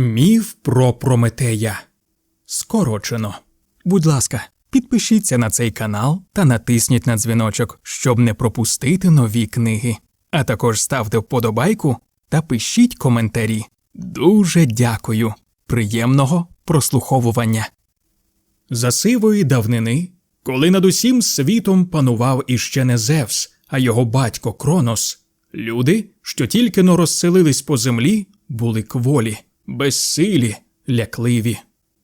Міф про Прометея. Скорочено. Будь ласка, підпишіться на цей канал та натисніть на дзвіночок, щоб не пропустити нові книги. А також ставте вподобайку та пишіть коментарі. Дуже дякую. Приємного прослуховування. За сивої давнини, коли над усім світом панував іще не Зевс, а його батько Кронос, люди, що тільки но розселились по землі, були кволі, безсилі, лякливі.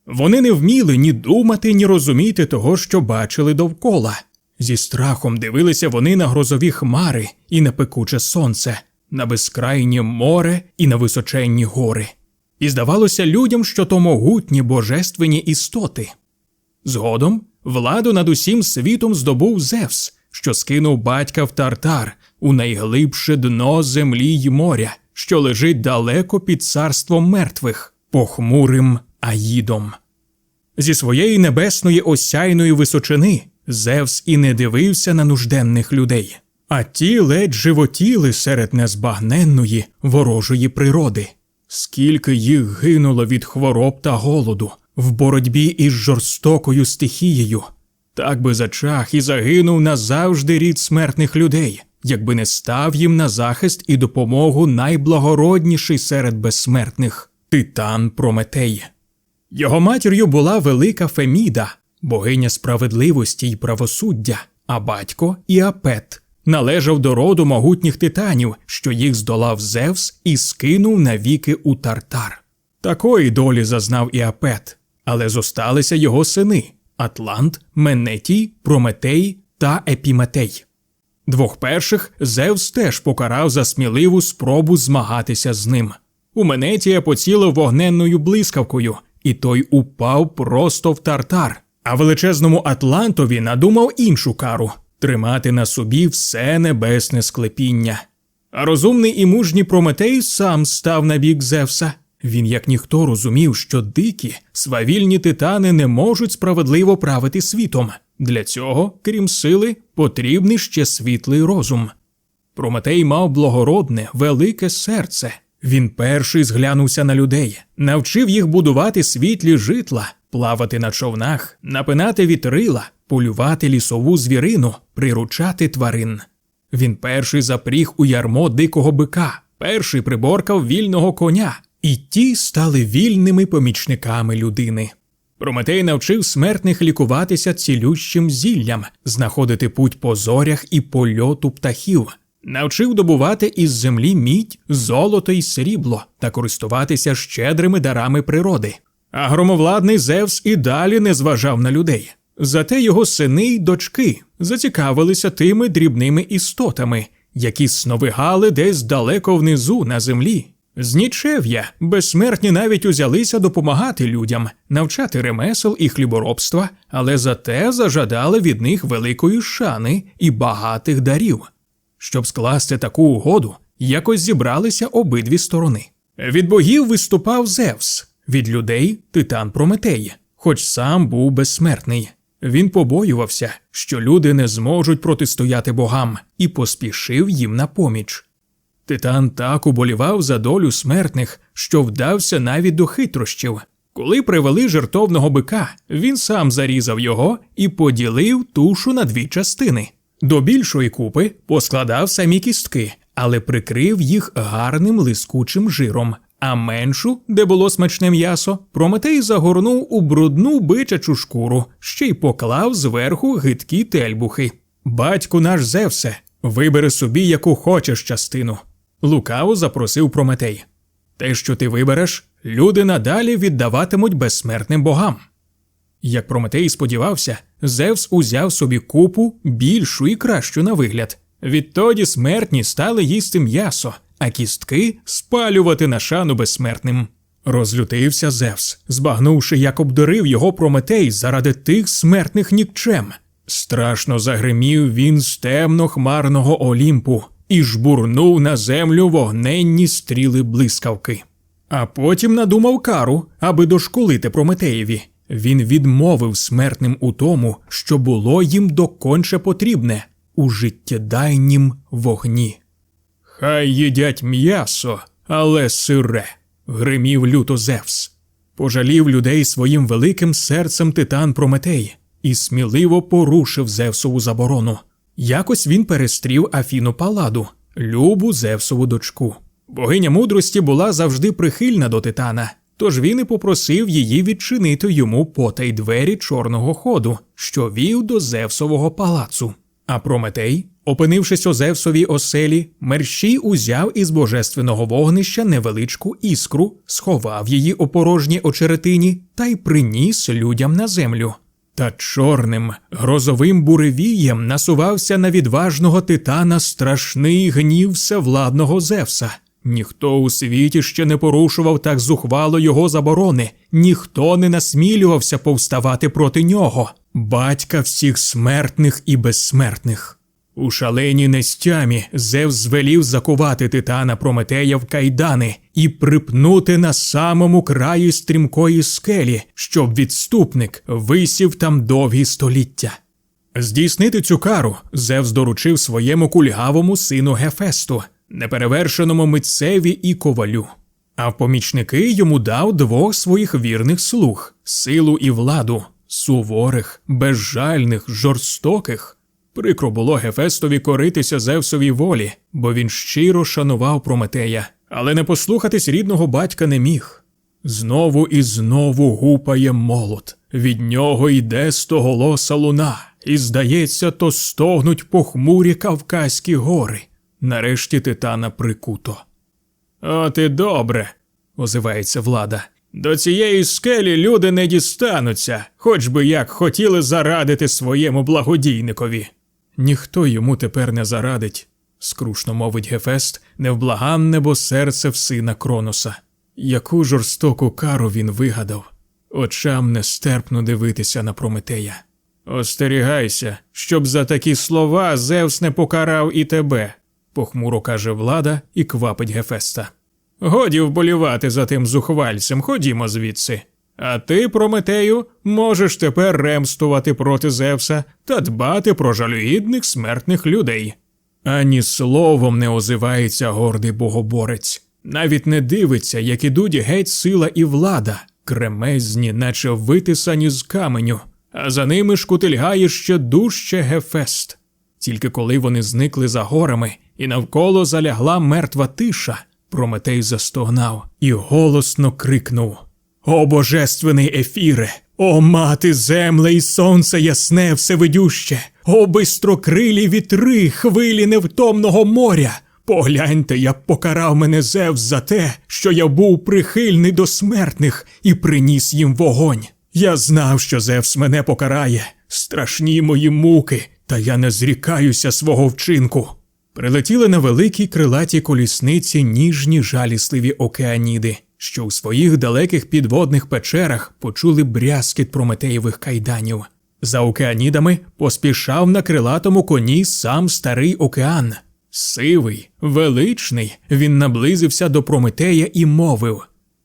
Вони не вміли ні думати, ні розуміти того, що бачили довкола. Зі страхом дивилися вони на грозові хмари і на пекуче сонце, на безкрайнє море і на височенні гори. І здавалося людям, що то могутні божественні істоти. Згодом владу над усім світом здобув Зевс, що скинув батька в тартар у найглибше дно землі й моря, що лежить далеко під царством мертвих, похмурим Аїдом. Зі своєї небесної осяйної височини Зевс і не дивився на нужденних людей, а ті ледь животіли серед незбагненної ворожої природи. Скільки їх гинуло від хвороб та голоду в боротьбі із жорстокою стихією, так би зачах і загинув назавжди рід смертних людей, якби не став їм на захист і допомогу найблагородніший серед безсмертних титан Прометей. Його матір'ю була велика Феміда, богиня справедливості й правосуддя, а батько Іапет належав до роду могутніх титанів, що їх здолав Зевс і скинув навіки у тартар. Такої долі зазнав Іапет, але зосталися його сини Атлант, Менетій, Прометей та Епіметей. Двох перших Зевс теж покарав за сміливу спробу змагатися з ним. У Менетія поцілив вогненною блискавкою, і той упав просто в тартар. А величезному Атлантові надумав іншу кару тримати на собі все небесне склепіння. А розумний і мужній Прометей сам став на бік Зевса. Він, як ніхто, розумів, що дикі, свавільні титани не можуть справедливо правити світом. Для цього, крім сили, потрібний ще світлий розум. Прометей мав благородне, велике серце. Він перший зглянувся на людей, навчив їх будувати світлі житла, плавати на човнах, напинати вітрила, полювати лісову звірину, приручати тварин. Він перший запріг у ярмо дикого бика, перший приборкав вільного коня, і ті стали вільними помічниками людини. Прометей навчив смертних лікуватися цілющим зіллям, знаходити путь по зорях і польоту птахів, навчив добувати із землі мідь, золото й срібло та користуватися щедрими дарами природи. А громовладний Зевс і далі не зважав на людей. Зате його сини й дочки зацікавилися тими дрібними істотами, які сновигали десь далеко внизу на землі. З нічев'я безсмертні навіть узялися допомагати людям, навчати ремесел і хліборобства, але зате зажадали від них великої шани і багатих дарів. Щоб скласти таку угоду, якось зібралися обидві сторони. Від богів виступав Зевс, від людей титан Прометей, хоч сам був безсмертний. Він побоювався, що люди не зможуть протистояти богам, і поспішив їм на поміч. Титан так уболівав за долю смертних, що вдався навіть до хитрощів. Коли привели жертовного бика, він сам зарізав його і поділив тушу на дві частини. До більшої купи поскладав самі кістки, але прикрив їх гарним лискучим жиром, а меншу, де було смачне м'ясо, Прометей загорнув у брудну бичачу шкуру, ще й поклав зверху гидкі тельбухи. Батьку наш Зевсе, вибери собі яку хочеш частину. Лукаво запросив Прометей. Те, що ти вибереш, люди надалі віддаватимуть безсмертним богам. Як Прометей сподівався, Зевс узяв собі купу більшу і кращу на вигляд. Відтоді смертні стали їсти м'ясо, а кістки спалювати на шану безсмертним. Розлютився Зевс, збагнувши, як обдурив його Прометей заради тих смертних нікчем. Страшно загримів він з темно хмарного Олімпу і жбурнув на землю вогненні стріли блискавки. А потім надумав кару, аби дошколити Прометеєві. Він відмовив смертним у тому, що було їм доконче потрібне у життєдайнім вогні. Хай їдять м'ясо, але сире. гримів люто Зевс. Пожалів людей своїм великим серцем титан Прометей і сміливо порушив Зевсову заборону. Якось він перестрів Афіну Паладу, любу Зевсову дочку. Богиня мудрості була завжди прихильна до титана, тож він і попросив її відчинити йому потай двері чорного ходу, що вів до Зевсового палацу. А Прометей, опинившись у Зевсовій оселі, мерщій узяв із божественного вогнища невеличку іскру, сховав її у порожній очеретині та й приніс людям на землю. Та чорним грозовим буревієм насувався на відважного титана страшний гнів всевладного Зевса. Ніхто у світі ще не порушував так зухвало його заборони, ніхто не насмілювався повставати проти нього, батька всіх смертних і безсмертних. У шаленій нестямі Зевс звелів закувати титана Прометея в кайдани і припнути на самому краї стрімкої скелі, щоб відступник висів там довгі століття. Здійснити цю кару Зевс доручив своєму кульгавому сину Гефесту, неперевершеному митцеві і ковалю. А в помічники йому дав двох своїх вірних слуг силу і владу, суворих, безжальних, жорстоких. Прикро було Гефестові коритися Зевсовій волі, бо він щиро шанував Прометея, але не послухатись рідного батька не міг. Знову і знову гупає молот, від нього йде стоголоса луна, і, здається, то стогнуть похмурі Кавказькі гори. Нарешті титана прикуто. От і добре, озивається влада. До цієї скелі люди не дістануться, хоч би як хотіли зарадити своєму благодійникові. Ніхто йому тепер не зарадить, скрушно мовить Гефест, невблаганне бо серце в сина Кроноса. Яку жорстоку кару він вигадав, очам нестерпно дивитися на Прометея. Остерігайся, щоб за такі слова Зевс не покарав і тебе, похмуро каже влада і квапить Гефеста. Годі вболівати за тим зухвальцем, ходімо звідси. А ти, Прометею, можеш тепер ремствувати проти Зевса та дбати про жалюгідних смертних людей. Ані словом не озивається гордий богоборець, навіть не дивиться, як ідуть геть сила і влада, кремезні, наче витисані з каменю, а за ними шкутильгає ще дужче Гефест. Тільки коли вони зникли за горами і навколо залягла мертва тиша, Прометей застогнав і голосно крикнув О божественний ефіре! О мати земле і сонце ясне всевидюще! О бистрокрилі вітри, хвилі невтомного моря! Погляньте, як покарав мене Зевс за те, що я був прихильний до смертних і приніс їм вогонь. Я знав, що Зевс мене покарає, страшні мої муки, та я не зрікаюся свого вчинку. Прилетіли на великій крилатій колісниці ніжні жалісливі океаніди, що у своїх далеких підводних печерах почули брязкіт прометеєвих кайданів. За океанідами поспішав на крилатому коні сам старий океан. Сивий, величний, він наблизився до Прометея і мовив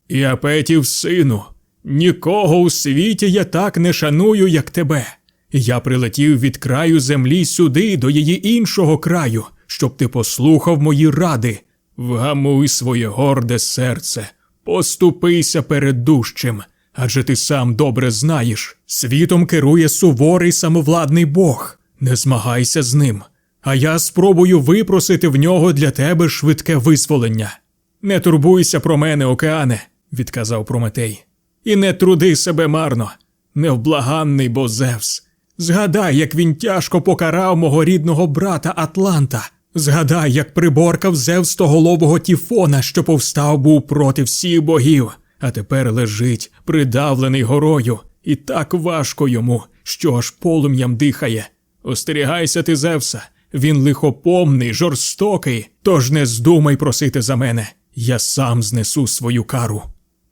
Я петів, сину, нікого у світі я так не шаную, як тебе. Я прилетів від краю землі сюди, до її іншого краю, щоб ти послухав мої ради. Вгамуй своє горде серце, поступися перед дужчим, адже ти сам добре знаєш. Світом керує суворий самовладний Бог. Не змагайся з ним, а я спробую випросити в нього для тебе швидке визволення. Не турбуйся про мене, океане, відказав Прометей, і не труди себе марно, невблаганний бо Зевс. Згадай, як він тяжко покарав мого рідного брата Атланта. Згадай, як приборкав Зевс стоголового Тіфона, що повстав був проти всіх богів, а тепер лежить, придавлений горою, і так важко йому, що аж полум'ям дихає. Остерігайся ти, Зевса, він лихопомний, жорстокий, тож не здумай просити за мене, я сам знесу свою кару.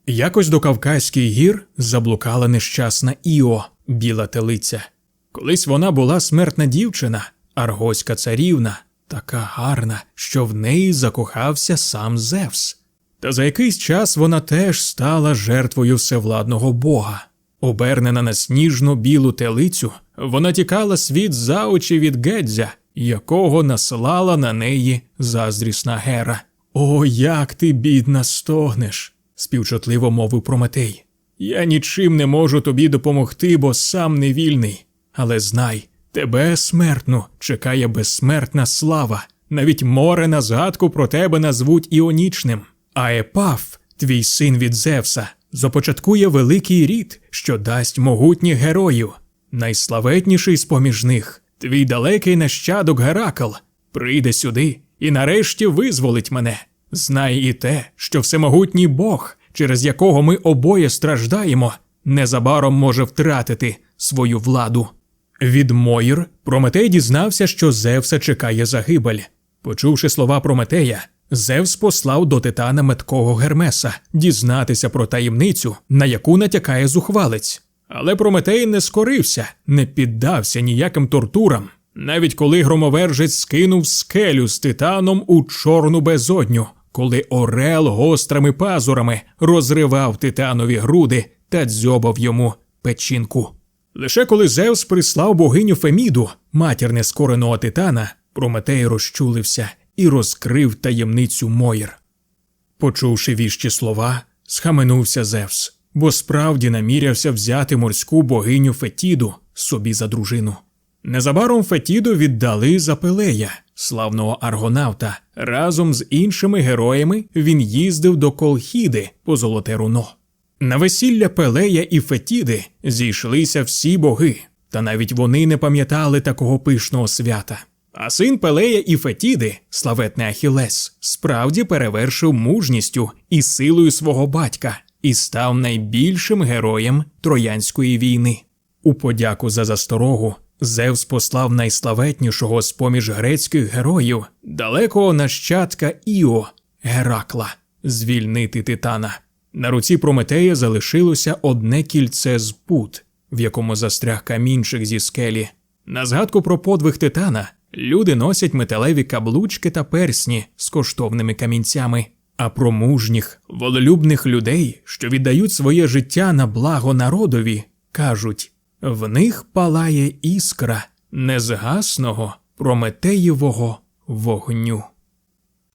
Якось до Кавказьких гір заблукала нещасна Іо, біла телиця. Колись вона була смертна дівчина, аргоська царівна, така гарна, що в неї закохався сам Зевс. Та за якийсь час вона теж стала жертвою всевладного бога. Обернена на сніжно білу телицю, вона тікала світ за очі від Гедзя, якого наслала на неї заздрісна гера. О, як ти, бідна, стогнеш! співчутливо мовив Прометей. Я нічим не можу тобі допомогти, бо сам не вільний. Але знай, тебе смертну чекає безсмертна слава. Навіть море на згадку про тебе назвуть іонічним. А Епаф, твій син від Зевса, започаткує великий рід, що дасть могутніх героїв. Найславетніший з поміж них, твій далекий нащадок Геракл, прийде сюди і нарешті визволить мене. Знай і те, що всемогутній Бог, через якого ми обоє страждаємо, незабаром може втратити свою владу. Від Моїр Прометей дізнався, що Зевса чекає загибель. Почувши слова Прометея, Зевс послав до титана меткого Гермеса дізнатися про таємницю, на яку натякає зухвалець. Але Прометей не скорився, не піддався ніяким тортурам, навіть коли громовержець скинув скелю з титаном у чорну безодню, коли Орел гострими пазурами розривав титанові груди та дзьобав йому печінку. Лише коли Зевс прислав богиню Феміду, матір нескореного титана, Прометей розчулився і розкрив таємницю Моїр. Почувши віщі слова, схаменувся Зевс, бо справді намірявся взяти морську богиню Фетіду собі за дружину. Незабаром Фетіду віддали за Пелея, славного аргонавта. Разом з іншими героями він їздив до Колхіди по золоте руно. На весілля Пелея і Фетіди зійшлися всі боги, та навіть вони не пам'ятали такого пишного свята. А син Пелея і Фетіди, славетний Ахілес, справді перевершив мужністю і силою свого батька і став найбільшим героєм Троянської війни. У подяку за засторогу Зевс послав найславетнішого з поміж грецьких героїв, далекого нащадка Іо Геракла, звільнити титана. На руці Прометея залишилося одне кільце з пут, в якому застряг камінчик зі скелі. На згадку про подвиг титана люди носять металеві каблучки та персні з коштовними камінцями. А про мужніх, волелюбних людей, що віддають своє життя на благо народові, кажуть в них палає іскра незгасного прометеєвого вогню.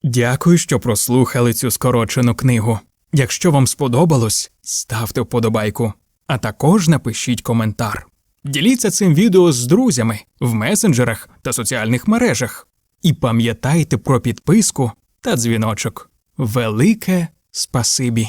Дякую, що прослухали цю скорочену книгу. Якщо вам сподобалось, ставте вподобайку, а також напишіть коментар. Діліться цим відео з друзями в месенджерах та соціальних мережах. І пам'ятайте про підписку та дзвіночок. Велике спасибі!